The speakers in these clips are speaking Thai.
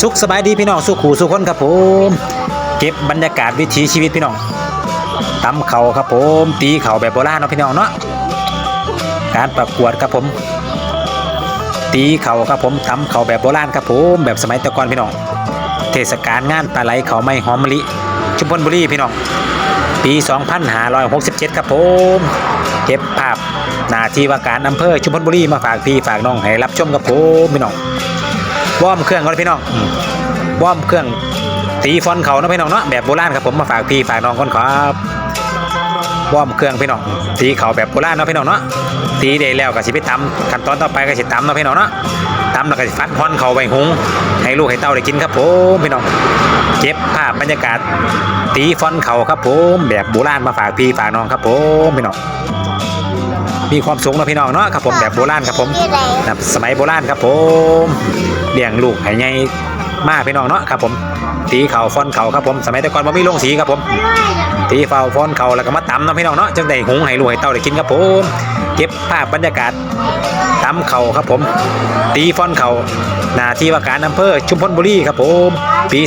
สุขสบายดีพี่น้องสุขหูสุขคนครับผม เก็บบรรยากาศวิถีชีวิตพี่น้องตำเข่าครับผม ตีเข่าแบบโบราณเนาะพี่น้องเนาะการประกวดครับผม ตีเข่าครับผมตำเข่าแบบโบราณครับผมแบบสมัยตะกอนพี่น้องเทศกาลงานปลาไหลเขาไม่หอมมะลิชุมพลบุรีพี่น้องปี 2567 ครับผมเก็บภาพนาทีว่าการอำเภอชุมพลบุรีมาฝากพี่ฝากน้องให้รับชมครับผมพี่น้อง วอร์มเครื่องก่อนพี่น้องอืมวอร์มเครื่องตีฟอนเขาเนาะพี่น้องเนาะแบบโบราณครับผมมาฝากพี่ฝากน้องก่อนครับวอร์มเครื่องพี่น้องตีเขาแบบโบราณเนาะพี่น้องเนาะตีได้แล้วก็สิไปตำขั้นตอนต่อไปก็สิตำเนาะพี่น้องเนาะตำแล้วก็สิฟันพอนเขาไว้หุงให้ลูกให้เต้าได้กินครับผมพี่น้องเก็บภาพบรรยากาศตีฟอนเขาครับผมแบบโบราณมาฝากพี่ฝากน้องครับผมพี่น้อง มีความสูงเนาะพี่น้องเนาะครับผมแบบโบราณครับผมแบบสมัยโบราณครับผมเลี้ยงลูกให้ใหญ่มากพี่น้องเนาะครับผมตีเขาฟอนเขาครับผมสมัยแต่ก่อนบ่มีโรงสีครับผมตีเฝ้าฟอนเขาแล้วก็มาตำเนาะพี่น้องเนาะจังได้หุงให้ลูกให้เต้าได้กินครับผมเก็บภาพบรรยากาศตำเขาครับผม ตีฟอนเขาหน้าที่ว่าการอำเภอชุมพลบุรีครับผมปี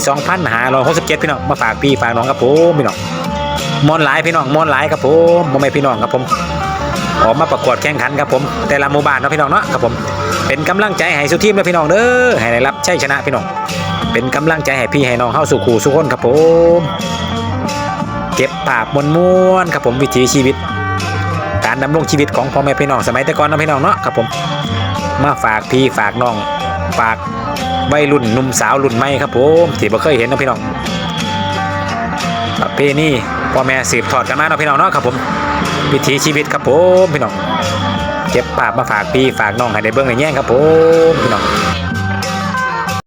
2567พี่น้องมาฝากพี่ฝากน้องครับผมพี่น้องมอนหลายพี่น้องมอนหลายครับผมบ่แม่นพี่น้องครับผม ออกมาประกวดแข่งขันครับผม แต่ละหมู่บ้านเนาะพี่น้องเนาะครับผม เป็นกำลังใจให้สุทีมนะพี่น้องเด้อให้ได้รับชัยชนะพี่น้อง เป็นกำลังใจให้พี่ให้น้องเฮาสู่ขู่สู่คนครับผม เก็บภาพมวลมวนๆครับผมวิถีชีวิต การดำรงชีวิตของพ่อแม่พี่น้องสมัยแต่ก่อนนะพี่น้องเนาะครับผม มาฝากพี่ฝากน้องฝากวัยรุ่นหนุ่มสาวรุ่นใหม่ครับผมที่บ่เคยเห็นนะพี่น้องประเพณีพ่อแม่สืบทอดกันมาเนาะพี่น้องเนาะครับผม วิถีชีวิตครับผมพี่น้องเก็บปากมาฝากพี่ฝากน้องให้ได้เบิ่งในแง่ครับผมพี่น้อง